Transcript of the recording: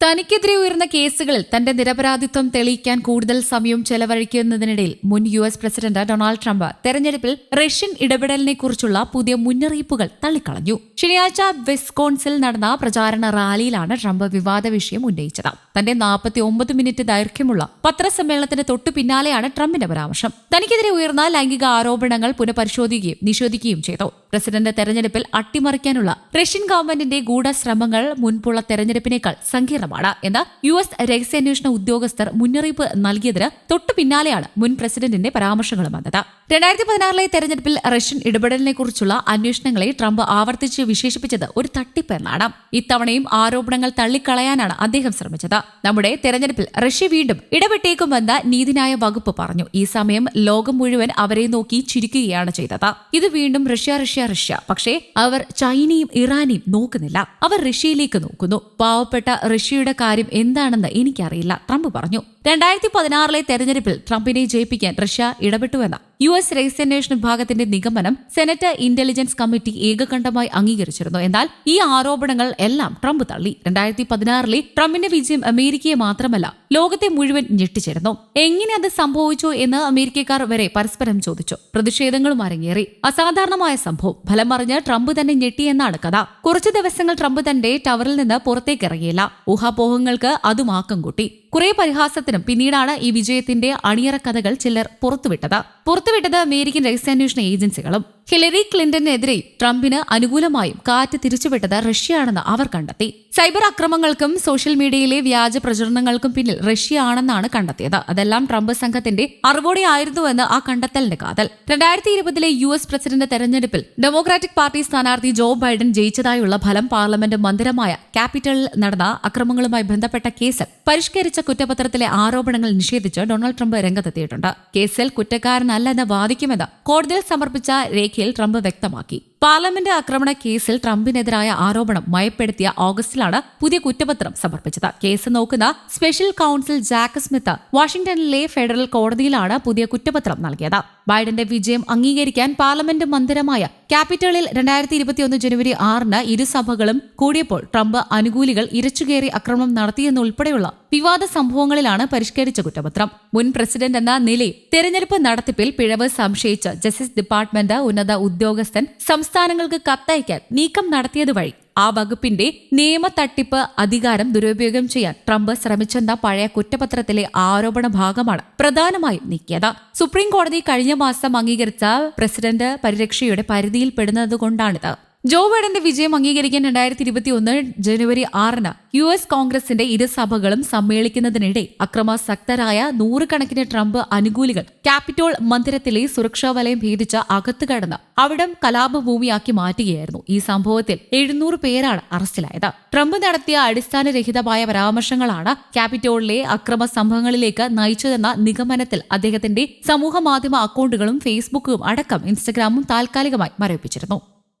തനിക്കെതിരെ ഉയർന്ന കേസുകളിൽ തന്റെ നിരപരാധിത്വം തെളിയിക്കാൻ കൂടുതൽ സമയം ചെലവഴിക്കുന്നതിനിടയിൽ മുൻ U S president Donald Trump തെരഞ്ഞെടുപ്പിൽ റഷ്യൻ ഇടപെടലിനെ കുറിച്ചുള്ള പുതിയ മുന്നറിയിപ്പുകൾ തള്ളിക്കളഞ്ഞു. ശനിയാഴ്ച വെസ്കോൺസിൽ നടന്ന പ്രചാരണ റാലിയിലാണ് ട്രംപ് വിവാദ വിഷയം ഉന്നയിച്ചത്. തന്റെ നാൽപ്പത്തി ഒമ്പത് മിനിറ്റ് ദൈർഘ്യമുള്ള പത്രസമ്മേളനത്തിന് തൊട്ടു പിന്നാലെയാണ് ട്രംപിന്റെ പരാമർശം. തനിക്കെതിരെ ഉയർന്ന ലൈംഗിക ആരോപണങ്ങൾ പുനഃപരിശോധിക്കുകയും നിഷേധിക്കുകയും ചെയ്തു. പ്രസിഡന്റ് തെരഞ്ഞെടുപ്പിൽ അട്ടിമറിക്കാനുള്ള റഷ്യൻ ഗവൺമെന്റിന്റെ ഗൂഢശ്രമങ്ങൾ മുൻപുള്ള തെരഞ്ഞെടുപ്പിനേക്കാൾ സങ്കീർണമാണ് എന്ന് യു എസ് രഹസ്യാന്വേഷണ ഉദ്യോഗസ്ഥർ മുന്നറിയിപ്പ് നൽകിയതിന് തൊട്ടു പിന്നാലെയാണ് മുൻ പ്രസിഡന്റിന്റെ പരാമർശങ്ങളും വന്നത്. രണ്ടായിരത്തി പതിനാറിലെ തെരഞ്ഞെടുപ്പിൽ റഷ്യൻ ഇടപെടലിനെ കുറിച്ചുള്ള അന്വേഷണങ്ങളെ ട്രംപ് ആവർത്തിച്ച് വിശേഷിപ്പിച്ചത് ഒരു തട്ടിപ്പ് എന്നാണ് ഇത്തവണയും ആരോപണങ്ങൾ തള്ളിക്കളയാനാണ് അദ്ദേഹം ശ്രമിച്ചത്. നമ്മുടെ തെരഞ്ഞെടുപ്പിൽ റഷ്യ വീണ്ടും ഇടപെട്ടേക്കുമെന്ന് നീതിന്യായ വകുപ്പ് പറഞ്ഞു. ഈ സമയം ലോകം മുഴുവൻ അവരെ നോക്കി ചിരിക്കുകയാണ് ചെയ്തത്. ഇത് വീണ്ടും റഷ്യ റഷ്യ റഷ്യ. പക്ഷേ അവർ ചൈനയും ഇറാനെയും നോക്കുന്നില്ല. അവർ റഷ്യയിലേക്ക് നോക്കുന്നു. പാവപ്പെട്ട റഷ്യയുടെ കാര്യം എന്താണെന്ന് എനിക്കറിയില്ല ട്രംപ് പറഞ്ഞു. രണ്ടായിരത്തി പതിനാറിലെ തെരഞ്ഞെടുപ്പിൽ ട്രംപിനെ ജയിപ്പിക്കാൻ റഷ്യ ഇടപെട്ടുവെന്ന് യു എസ് രഹസ്യാന്വേഷണ വിഭാഗത്തിന്റെ നിഗമനം സെനറ്റ് ഇന്റലിജൻസ് കമ്മിറ്റി ഏകകണ്ഠമായി അംഗീകരിച്ചിരുന്നു. എന്നാൽ ഈ ആരോപണങ്ങൾ എല്ലാം ട്രംപ് തള്ളി. രണ്ടായിരത്തി പതിനാറിലെ ട്രംപിന്റെ വിജയം അമേരിക്കയെ മാത്രമല്ല ലോകത്തെ മുഴുവൻ ഞെട്ടിച്ചിരുന്നു. എങ്ങനെ അത് സംഭവിച്ചു എന്ന് അമേരിക്കക്കാർ വരെ പരസ്പരം ചോദിച്ചു. പ്രതിഷേധങ്ങളും അരങ്ങേറി. അസാധാരണമായ സംഭവം. ഫലം പറഞ്ഞ് ട്രംപ് തന്നെ ഞെട്ടിയെന്നാണ് കഥ. കുറച്ചു ദിവസങ്ങൾ ട്രംപ് തന്റെ ടവറിൽ നിന്ന് പുറത്തേക്കിറങ്ങിയില്ല ഊഹാപോഹങ്ങൾക്ക് അതും ആക്കം കൂട്ടി. കുറെ പരിഹാസത്തിനും പിന്നീടാണ് ഈ വിജയത്തിന്റെ അണിയറ കഥകൾ ചിലർ പുറത്തുവിട്ടത്. പുറത്തുവിട്ടത് അമേരിക്കൻ രഹസ്യാന്വേഷണ ഏജൻസികളും. ഹിലരി ക്ലിന്റനെതിരെ ട്രംപിന് അനുകൂലമായും കാറ്റ് തിരിച്ചുവിട്ടത് റഷ്യയാണെന്ന് അവർ കണ്ടെത്തി. സൈബർ അക്രമങ്ങൾക്കും സോഷ്യൽ മീഡിയയിലെ വ്യാജ പ്രചരണങ്ങൾക്കും പിന്നിൽ റഷ്യ ആണെന്നാണ് കണ്ടെത്തിയത്. അതെല്ലാം ട്രംപ് സംഘത്തിന്റെ അറിവോടെയായിരുന്നുവെന്ന് ആ കണ്ടെത്തലിന്റെ കാതൽ. രണ്ടായിരത്തി ഇരുപതിലെ യു എസ് പ്രസിഡന്റ് തെരഞ്ഞെടുപ്പിൽ ഡെമോക്രാറ്റിക് പാർട്ടി സ്ഥാനാർത്ഥി ജോ ബൈഡൻ ജയിച്ചതായുള്ള ഫലം പാർലമെന്റ് മന്ദിരമായ ക്യാപിറ്റലിൽ നടന്ന അക്രമങ്ങളുമായി ബന്ധപ്പെട്ട കേസിൽ പരിഷ്കരിച്ച കുറ്റപത്രത്തിലെ ആരോപണങ്ങൾ നിഷേധിച്ച് ഡൊണാൾഡ് ട്രംപ് രംഗത്തെത്തിയിട്ടുണ്ട്. കേസിൽ കുറ്റക്കാരനല്ലെന്ന് വാദിക്കുമെന്ന് കോടതിയിൽ സമർപ്പിച്ച രേഖയിൽ ട്രംപ് വ്യക്തമാക്കി പാർലമെന്റ് ആക്രമണ കേസിൽ ട്രംപിനെതിരായ ആരോപണം മയപ്പെടുത്തിയ ഓഗസ്റ്റിലാണ് പുതിയ കുറ്റപത്രം സമർപ്പിച്ചത്. കേസ് നോക്കുന്ന സ്പെഷ്യൽ കൌൺസിൽ ജാക്ക് സ്മിത്ത് വാഷിംഗ്ടണിലെ ഫെഡറൽ കോടതിയിലാണ് പുതിയ കുറ്റപത്രം നൽകിയത്. ബൈഡന്റെ വിജയം അംഗീകരിക്കാൻ പാർലമെന്റ് മന്ദിരമായ ക്യാപിറ്റലിൽ രണ്ടായിരത്തി ഇരുപത്തിയൊന്ന് ജനുവരി ആറിന് ഇരുസഭകളും കൂടിയപ്പോൾ ട്രംപ് അനുകൂലികൾ ഇരച്ചുകയറി ആക്രമണം നടത്തിയെന്നുൾപ്പെടെയുള്ള വിവാദ സംഭവങ്ങളിലാണ് പരിഷ്കരിച്ച കുറ്റപത്രം. മുൻ പ്രസിഡന്റ് എന്ന നിലയിൽ തെരഞ്ഞെടുപ്പ് നടത്തിപ്പിൽ പിഴവ് സംശയിച്ച് ജസ്റ്റിസ് ഡിപ്പാർട്ട്മെന്റ് ഉന്നത ഉദ്യോഗസ്ഥൻ സംസ്ഥാനങ്ങൾക്ക് കത്തയക്കാൻ നീക്കം നടത്തിയത് വഴി ആ വകുപ്പിന്റെ നിയമ തട്ടിപ്പ് അധികാരം ദുരുപയോഗം ചെയ്യാൻ ട്രംപ് ശ്രമിച്ചെന്ന പഴയ കുറ്റപത്രത്തിലെ ആരോപണ ഭാഗമാണ് പ്രധാനമായും നീക്കിയത്. സുപ്രീം കോടതി കഴിഞ്ഞ മാസം അംഗീകരിച്ച പ്രസിഡന്റ് പരിരക്ഷയുടെ പരിധിയിൽപ്പെടുന്നതുകൊണ്ടാണിത് ജോ ബൈഡന്റെ വിജയം അംഗീകരിക്കാൻ രണ്ടായിരത്തി ഇരുപത്തി ഒന്ന് ജനുവരി ആറിന് യു എസ് കോൺഗ്രസിന്റെ ഇരുസഭകളും സമ്മേളിക്കുന്നതിനിടെ അക്രമാസക്തരായ നൂറുകണക്കിന് ട്രംപ് അനുകൂലികൾ ക്യാപിറ്റോൾ മന്ദിരത്തിലെ സുരക്ഷാ വലയം ഭേദിച്ച അകത്തു കടന്ന് അവിടം കലാപഭൂമിയാക്കി മാറ്റുകയായിരുന്നു. ഈ സംഭവത്തിൽ എഴുന്നൂറ് പേരാണ് അറസ്റ്റിലായത്. ട്രംപ് നടത്തിയ അടിസ്ഥാനരഹിതമായ പരാമർശങ്ങളാണ് ക്യാപിറ്റോളിലെ അക്രമ സംഭവങ്ങളിലേക്ക് നയിച്ചതെന്ന നിഗമനത്തിൽ അദ്ദേഹത്തിന്റെ സമൂഹ മാധ്യമ അക്കൗണ്ടുകളും ഫേസ്ബുക്കും അടക്കം ഇൻസ്റ്റഗ്രാമും താൽക്കാലികമായി മരവിപ്പിച്ചിരുന്നു.